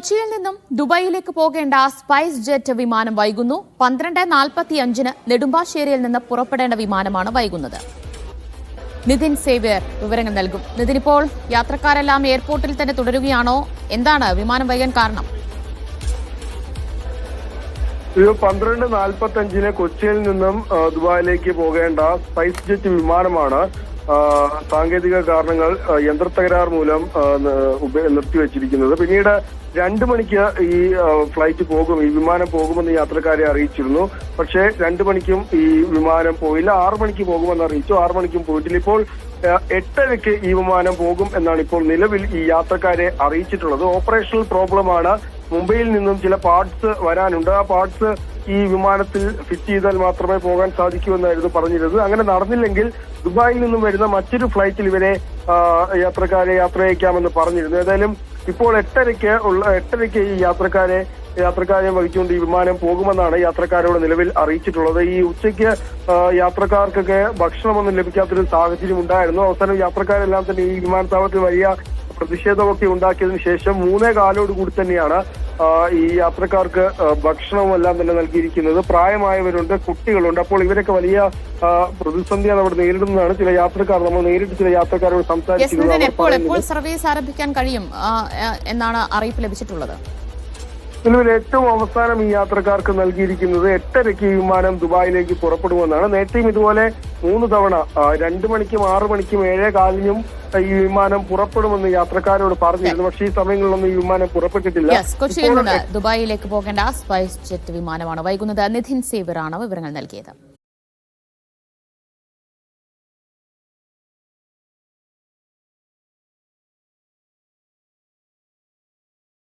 കൊച്ചിയിൽ നിന്നും ദുബായിലേക്ക് പോകേണ്ട സ്പൈസ് ജെറ്റ് വിമാനം വൈകുന്നു. പന്ത്രണ്ട് നാൽപ്പത്തി അഞ്ചിന് നെടുമ്പാശ്ശേരിയിൽ നിന്ന് പുറപ്പെടേണ്ട വിമാനമാണ് വൈകുന്നത്. നിതിൻ സേവ്യർ വിവരങ്ങൾ നൽകും. നിതിൻ ഇപ്പോൾ യാത്രക്കാരെല്ലാം എയർപോർട്ടിൽ തന്നെ തുടരുകയാണോ? എന്താണ് വിമാനം വൈകാൻ കാരണം? പന്ത്രണ്ട് നാൽപ്പത്തി അഞ്ചിന് കൊച്ചിയിൽ നിന്നും ദുബായിലേക്ക് പോകേണ്ട സ്പൈസ് ജെറ്റ് വിമാനമാണ് സാങ്കേതിക കാരണങ്ങൾ യന്ത്രത്തകരാർ മൂലം നിർത്തിവെച്ചിരിക്കുന്നത്. പിന്നീട് രണ്ടു മണിക്ക് ഈ ഫ്ലൈറ്റ് പോകും ഈ വിമാനം പോകുമെന്ന് യാത്രക്കാരെ അറിയിച്ചിരുന്നു. പക്ഷേ രണ്ടു മണിക്കും ഈ വിമാനം പോയില്ല. ആറു മണിക്ക് പോകുമെന്ന് അറിയിച്ചു. ആറു മണിക്കും പോയിട്ടില്ല. ഇപ്പോൾ എട്ടരയ്ക്ക് ഈ വിമാനം പോകും എന്നാണ് ഇപ്പോൾ നിലവിൽ ഈ യാത്രക്കാരെ അറിയിച്ചിട്ടുള്ളത്. ഓപ്പറേഷണൽ പ്രോബ്ലമാണ്. മുംബൈയിൽ നിന്നും ചില പാർട്സ് വരാനുണ്ട്. ആ പാർട്സ് ഈ വിമാനത്തിൽ ഫിറ്റ് ചെയ്താൽ മാത്രമേ പോകാൻ സാധിക്കൂ എന്നായിരുന്നു പറഞ്ഞിരുന്നത്. അങ്ങനെ നടന്നില്ലെങ്കിൽ ദുബായിൽ നിന്നും വരുന്ന മറ്റൊരു ഫ്ലൈറ്റിൽ ഇവരെ യാത്രക്കാരെ യാത്രയക്കാമെന്ന് പറഞ്ഞിരുന്നു. ഏതായാലും ഇപ്പോൾ എട്ടരയ്ക്ക് ഉള്ള എട്ടരയ്ക്ക് ഈ യാത്രക്കാരെ യാത്രക്കാരെ വഹിച്ചുകൊണ്ട് ഈ വിമാനം പോകുമെന്നാണ് യാത്രക്കാരോട് നിലവിൽ അറിയിച്ചിട്ടുള്ളത്. ഈ ഉച്ചയ്ക്ക് യാത്രക്കാർക്കൊക്കെ ഭക്ഷണമൊന്നും ലഭിക്കാത്തൊരു സാഹചര്യം ഉണ്ടായിരുന്നു. അവസാനം യാത്രക്കാരെല്ലാം തന്നെ ഈ വിമാനത്താവളത്തിൽ വലിയ പ്രതിഷേധമൊക്കെ ഉണ്ടാക്കിയതിനു ശേഷം മൂന്നേ കാലോട് കൂടി തന്നെയാണ് ഈ യാത്രക്കാർക്ക് ആ, ഭക്ഷണവും എല്ലാം തന്നെ നൽകിയിരിക്കുന്നത്. പ്രായമായവരുണ്ട് കുട്ടികളുണ്ട്. അപ്പോൾ ഇവരൊക്കെ വലിയ പ്രതിസന്ധിയാണ് അവിടെ നേരിടുന്നതാണ്. ചില യാത്രക്കാർ നമ്മൾ നേരിട്ട് ചില യാത്രക്കാരോട് സംസാരിക്കുന്നത് എപ്പോൾ സർവീസ് ആരംഭിക്കാൻ കഴിയും എന്നാണ് അറിയിപ്പ് ലഭിച്ചിട്ടുള്ളത്? നിലവിൽ ഏറ്റവും അവസാനം ഈ യാത്രക്കാർക്ക് നൽകിയിരിക്കുന്നത് എട്ടരയ്ക്ക് ഈ വിമാനം ദുബായിലേക്ക് പുറപ്പെടുമെന്നാണ്. നേരത്തെയും ഇതുപോലെ മൂന്ന് തവണ രണ്ടു മണിക്കും ആറു മണിക്കും ഏഴേ കാലിനും ഈ വിമാനം പുറപ്പെടുമെന്ന് യാത്രക്കാരോട് പറഞ്ഞിരുന്നു. പക്ഷേ ഈ സമയങ്ങളിലൊന്നും ഈ വിമാനം പുറപ്പെട്ടിട്ടില്ല. കൊച്ചിയിൽ നിന്ന് ദുബായിലേക്ക് പോകേണ്ട സ്പൈസ് ജെറ്റ് വിമാനമാണ് വൈകുന്നത്. നിധിൻ സേവറാണ് വിവരങ്ങൾ നൽകിയത്.